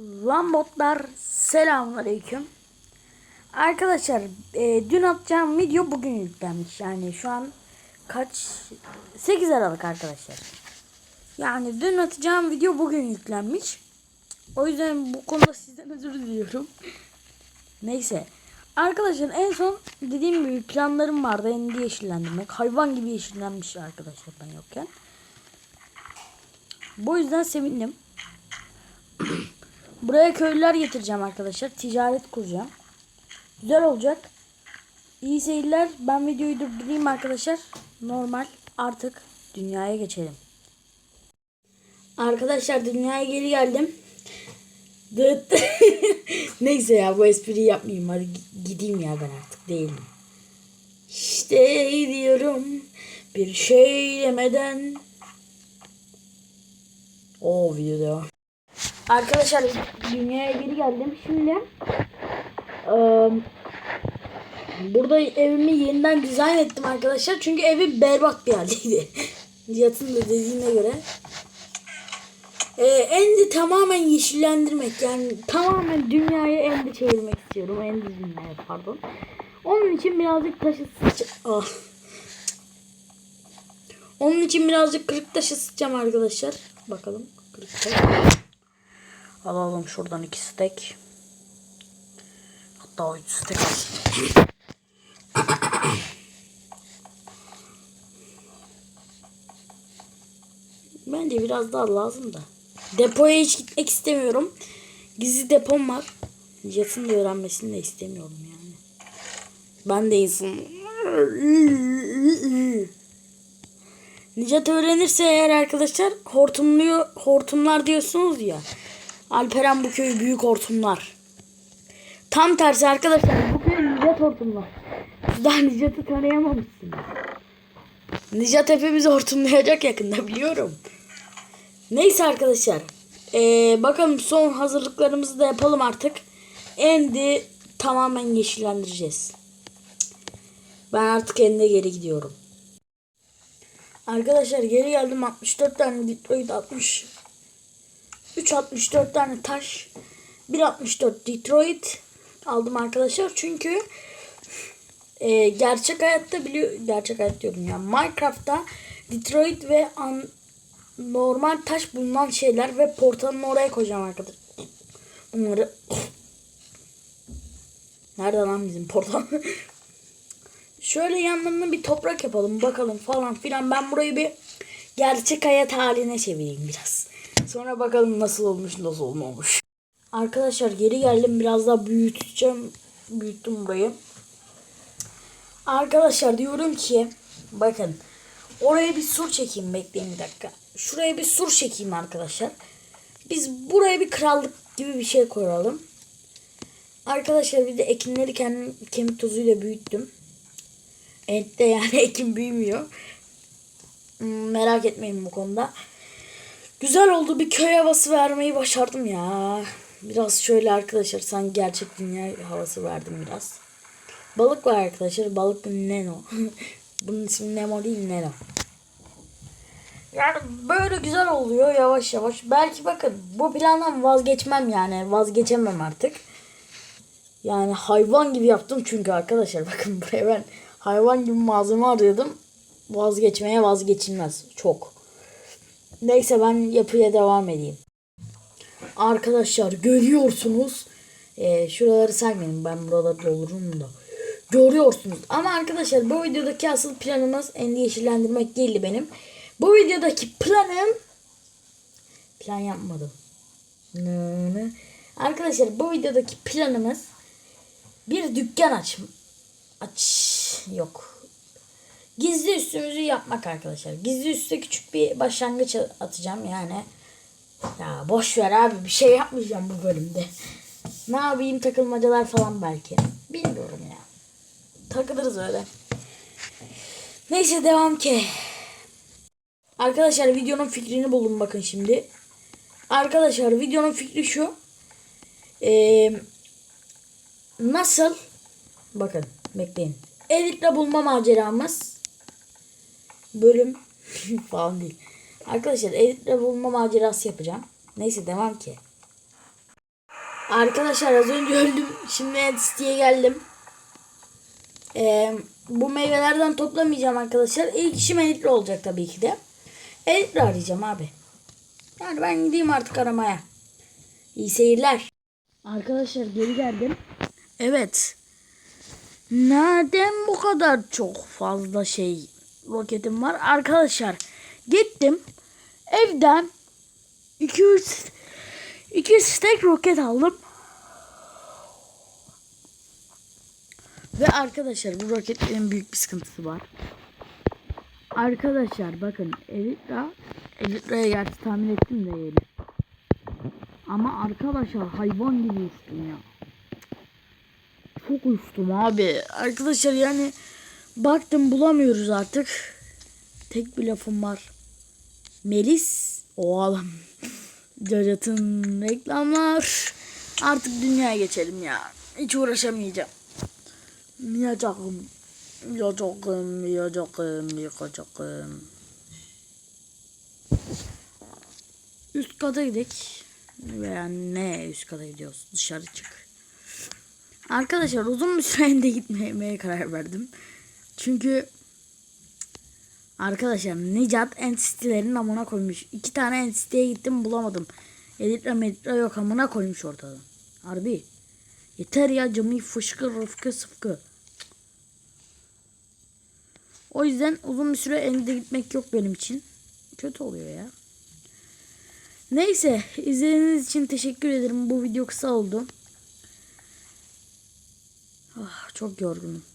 Lan botlar selamünaleyküm. Arkadaşlar e, dün atacağım video bugün yüklenmiş. Yani şu an kaç 8 Aralık arkadaşlar. Yani dün atacağım video bugün yüklenmiş. O yüzden bu konuda sizden özür diliyorum. Neyse. Arkadaşlar en son dediğim gibi planlarım vardı. Endi yeşillendirmek. Hayvan gibi yeşillenmiş arkadaşlar ben yokken. Bu yüzden sevindim. Buraya köylüler getireceğim arkadaşlar. Ticaret kuracağım. Güzel olacak. İyi seyirler. Ben videoyu durdurayım arkadaşlar. Normal artık dünyaya geçelim. Arkadaşlar dünyaya geri geldim. Neyse ya bu espriyi yapmayayım. Hadi gi- gideyim ya ben artık değilim. İşte gidiyorum bir şey demeden. O video. Arkadaşlar dünyaya geri geldim. Şimdi eee, burada evimi yeniden dizayn ettim arkadaşlar. Çünkü evi berbat bir haldeydi. Nihat'ın da dediğine göre. Ee, Endi tamamen yeşillendirmek yani tamamen dünyayı Endi çevirmek istiyorum. Endi dünyaya pardon. Onun için birazcık taşı ah. Onun için birazcık kırık taşı sıkacağım arkadaşlar. Bakalım kırık taş. Alalım şuradan iki stek. Hatta üç stek alsın. Bence biraz daha lazım da. Depoya hiç gitmek istemiyorum. Gizli depom var. Jet'in de öğrenmesini de istemiyorum yani. Ben de insanım. Nicat öğrenirse eğer arkadaşlar hortumluyor hortumlar diyorsunuz ya. Alperen bu köy büyük hortumlar. Tam tersi arkadaşlar bu köy Nicat hortumlar. Daha Nicat'ı tanıyamamışsınız. Nicat hepimizi hortumlayacak yakında biliyorum. Neyse arkadaşlar. Ee, bakalım son hazırlıklarımızı da yapalım artık. Endi tamamen yeşillendireceğiz. Ben artık End'e geri gidiyorum. Arkadaşlar geri geldim 64 tane Detroit 60 364 tane taş 164 Detroit aldım arkadaşlar çünkü e, gerçek hayatta biliyor gerçek hayat diyorum ya Minecraft'ta Detroit ve an, normal taş bulunan şeyler ve portalını oraya koyacağım arkadaşlar. Bunları Nerede lan bizim portal? Şöyle yanlarına bir toprak yapalım bakalım falan filan. Ben burayı bir gerçek hayat haline çevireyim biraz. Sonra bakalım nasıl olmuş nasıl olmamış. Arkadaşlar geri geldim biraz daha büyüteceğim. Büyüttüm burayı. Arkadaşlar diyorum ki bakın oraya bir sur çekeyim bekleyin bir dakika. Şuraya bir sur çekeyim arkadaşlar. Biz buraya bir krallık gibi bir şey koyalım. Arkadaşlar bir de ekinleri kendim kemik tozuyla büyüttüm. Ette yani ekim büyümüyor. Hmm, merak etmeyin bu konuda. Güzel oldu bir köy havası vermeyi başardım ya. Biraz şöyle arkadaşlar sanki gerçek dünya havası verdim biraz. Balık var arkadaşlar. Balık bu Nemo. Bunun ismi Nemo değil Nemo. Yani böyle güzel oluyor yavaş yavaş. Belki bakın bu plandan vazgeçmem yani. Vazgeçemem artık. Yani hayvan gibi yaptım çünkü arkadaşlar bakın buraya ben hayvan gibi malzeme arıyordum. Vazgeçmeye vazgeçilmez çok. Neyse ben yapıya devam edeyim. Arkadaşlar görüyorsunuz. Ee, şuraları saymayın ben buraları doldururum da. Görüyorsunuz. Ama arkadaşlar bu videodaki asıl planımız en yeşillendirmek değildi benim. Bu videodaki planım plan yapmadım. Nı. Arkadaşlar bu videodaki planımız bir dükkan aç aç yok. Gizli üstümüzü yapmak arkadaşlar. Gizli üste küçük bir başlangıç atacağım yani. Ya boş ver abi bir şey yapmayacağım bu bölümde. Ne yapayım takılmacalar falan belki. Bilmiyorum ya. Takılırız öyle. Neyse devam ki. Arkadaşlar videonun fikrini buldum bakın şimdi. Arkadaşlar videonun fikri şu. Eee nasıl bakın bekleyin. Editle bulma maceramız bölüm falan değil. Arkadaşlar editle bulma macerası yapacağım. Neyse devam ki. Arkadaşlar az önce öldüm. Şimdi Entity geldim. Ee, bu meyvelerden toplamayacağım arkadaşlar. İlk işim Elitri olacak tabii ki de. Elitri arayacağım abi. Yani ben gideyim artık aramaya. İyi seyirler. Arkadaşlar geri geldim. Evet. Nereden bu kadar çok fazla şey roketim var? Arkadaşlar gittim. Evden 200 200 stack roket aldım. Ve arkadaşlar bu roketlerin büyük bir sıkıntısı var. Arkadaşlar bakın Elitra Elitra'ya gerçi tahmin ettim de yeni. Ama arkadaşlar hayvan gibi uçtum ya. Çok uçtum abi. Arkadaşlar yani baktım bulamıyoruz artık. Tek bir lafım var. Melis o adam. Cacat'ın reklamlar. Artık dünyaya geçelim ya. Hiç uğraşamayacağım. Yiyeceğim. Yiyeceğim, yiyeceğim, yiyeceğim. Üst kata gidelim. Veya ne üst kata gidiyoruz? Dışarı çık. Arkadaşlar uzun bir süre gitmemeye karar verdim. Çünkü Arkadaşlar Necat entitilerin amına koymuş. İki tane entiteye gittim bulamadım. Editra meditra yok amına koymuş ortada. Harbi. Yeter ya cami fışkı rıfkı sıfkı. O yüzden uzun bir süre ende gitmek yok benim için. Kötü oluyor ya. Neyse izlediğiniz için teşekkür ederim. Bu video kısa oldu. Ah, çok yorgunum.